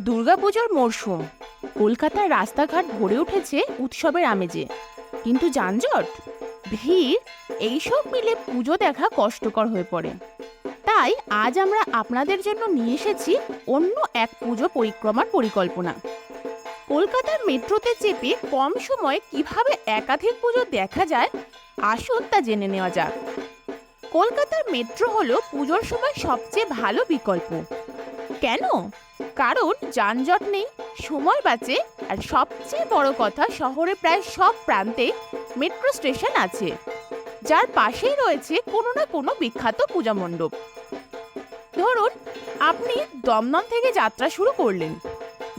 দুর্গাপুজোর মরশুম। কলকাতার রাস্তাঘাট ভরে উঠেছে উৎসবের আমেজে। কিন্তু যানজট, ভিড়, এইসব মিলে পুজো দেখা কষ্টকর হয়ে পড়ে। তাই আজ আমরা আপনাদের জন্য নিয়ে এসেছি অন্য এক পুজো পরিক্রমার পরিকল্পনা। কলকাতার মেট্রোতে চেপে কম সময়ে কীভাবে একাধিক পুজো দেখা যায়, আসুন তা জেনে নেওয়া যাক। কলকাতার মেট্রো হলো পুজোর সময় সবচেয়ে ভালো বিকল্প। কেন? কারণ যানজট নেই, সময় বাঁচে, আর সবচেয়ে বড় কথা শহরে প্রায় সব প্রান্তে মেট্রো স্টেশন আছে, যার পাশেই রয়েছে কোনো না কোনো বিখ্যাত পূজা মণ্ডপ। ধরুন, আপনি দমদম থেকে যাত্রা শুরু করলেন।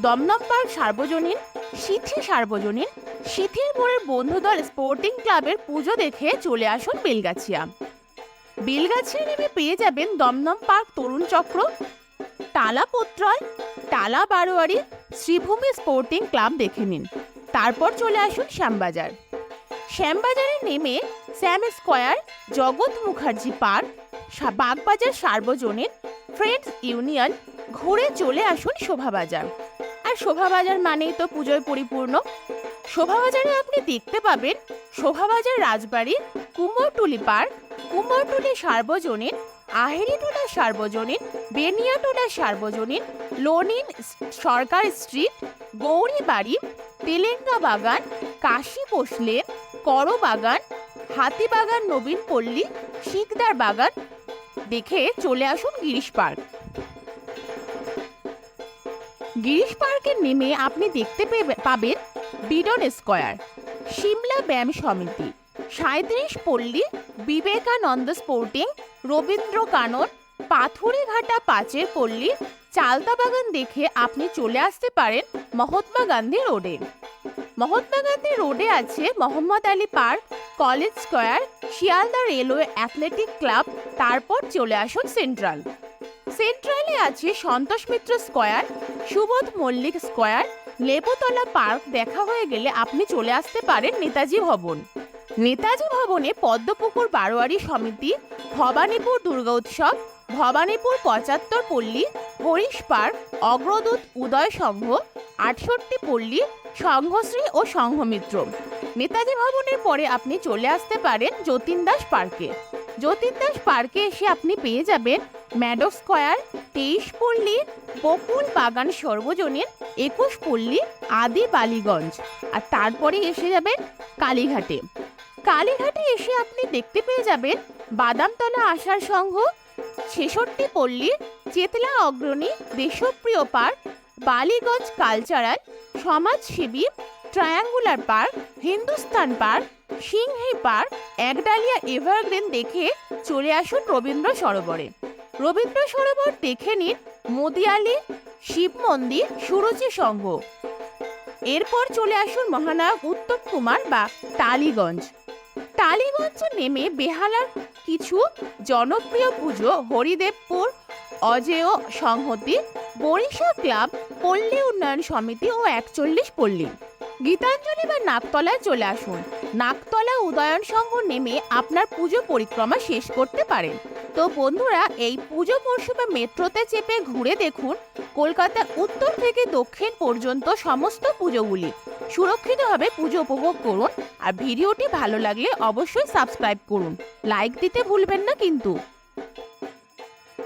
দমদম পার্ক সার্বজনীন, সিথি সার্বজনীন, সিথির মোড়ের বন্ধুদল স্পোর্টিং ক্লাবের পুজো দেখে চলে আসুন বেলগাছিয়া। বেলগাছিয়া নেমে পেয়ে যাবেন দমদম পার্ক তরুণ চক্র পোত্রয় টালা বারোয়ারি, শ্রীভূমি স্পোর্টিং ক্লাব দেখে নিন। তারপর চলে আসুন শ্যামবাজার। শ্যামবাজারে নেমে শ্যাম স্কোয়ার, জগৎ মুখার্জি পার্ক বাগবাজার সার্বজনীন, ফ্রেন্ডস ইউনিয়ন ঘুরে চলে আসুন শোভাবাজার। আর শোভাবাজার মানেই তো পুজোয় পরিপূর্ণ। শোভাবাজারে আপনি দেখতে পাবেন শোভাবাজার রাজবাড়ি কুমোরটুলি পার্ক, কুমোরটুলি সার্বজনীন আহেরিটোলা সার্বজনীন, বেনিয়াটোলা সার্বজনীন, লোনিন সরকার স্ট্রিট, গৌরীবাড়ি, তেলেঙ্গা বাগান, কাশী পোষলেন করো বাগান হাতিবাগান নবীন পল্লী শিকদার বাগান। দেখে চলে আসুন গিরিশ পার্ক। গিরিশ পার্কে নেমে আপনি দেখতে পেবে- পাবেন বিডন স্কোয়ার, সিমলা ব্যায়াম সমিতি। সাঁত্রিশ পল্লী, বিবেকানন্দ স্পোর্টিং, রবীন্দ্র কানন, পাথুরিঘাটা পাঁচের পল্লী চালতা বাগান দেখে আপনি চলে আসতে পারেন মহাত্মা গান্ধী রোডে। মহাত্মা গান্ধী রোডে আছে Mohammad Ali Park, College Square, Sealdah Railway Athletic Club, তারপর চলে আসুন সেন্ট্রাল। সেন্ট্রালে আছে Santosh Mitra Square, Subodh Mallick Square, Lebutala Park দেখা হয়ে গেলে আপনি চলে আসতে পারেন নেতাজি ভবন। নেতাজি ভবনে পদ্মপুকুর বারোয়ারি সমিতি, ভবানীপুর দুর্গা উৎসব, ভবানীপুর পঁচাত্তর পল্লী, হরিশ পার্ক, অগ্রদূত উদয় সংঘ, আটষট্টি পল্লী, সংঘশ্রী ও সংঘমিত্র। নেতাজি ভবনের পরে আপনি চলে আসতে পারেন যতীন দাস পার্কে। যতীন দাস পার্কে এসে আপনি পেয়ে যাবেন ম্যাডো স্কোয়ার, তেইশ পল্লী, বকুল বাগান সর্বজনীন, একুশ পল্লী, আদি বালিগঞ্জ। আর তারপরে এসে যাবেন কালীঘাটে। কালীঘাটে এসে আপনি দেখতে পেয়ে যাবেন বাদামতলা আশার সংঘ, ছেষট্টি পল্লী, Chetla Agrani, Deshapriya Park, Ballygunge Cultural, Samajsebi, Triangular Park, Hindustan Park Singhi Park, Ekdalia Evergreen দেখে চলে আসুন রবীন্দ্র সরোবরে। রবীন্দ্র সরোবর দেখে নিন মোদিয়ালি, শিব মন্দির, সুরুচি সংঘ। এরপর চলে আসুন মহানায়ক উত্তম কুমার বা টালিগঞ্জ। টালিগঞ্জ নেমে বেহালার কিছু জনপ্রিয় পুজো হরিদেবপুর, অজেয় সংহতি বরিশা ক্লাব, পল্লী উন্নয়ন সমিতি ও একচল্লিশ পল্লী। গীতাঞ্জলি বা নাকতলায় চলে আসুন। নাকতলা উদয়ন সংঘ নেমে আপনার পুজো পরিক্রমা শেষ করতে পারেন। তো বন্ধুরা, এই পুজো মরশুমে মেট্রোতে চেপে ঘুরে দেখুন কলকাতা উত্তর থেকে দক্ষিণ পর্যন্ত সমস্ত পুজোগুলি। সুরক্ষিতভাবে পুজো উপভোগ করুন আর ভিডিওটি ভালো লাগলে অবশ্যই সাবস্ক্রাইব করুন। লাইক দিতে ভুলবেন না কিন্তু।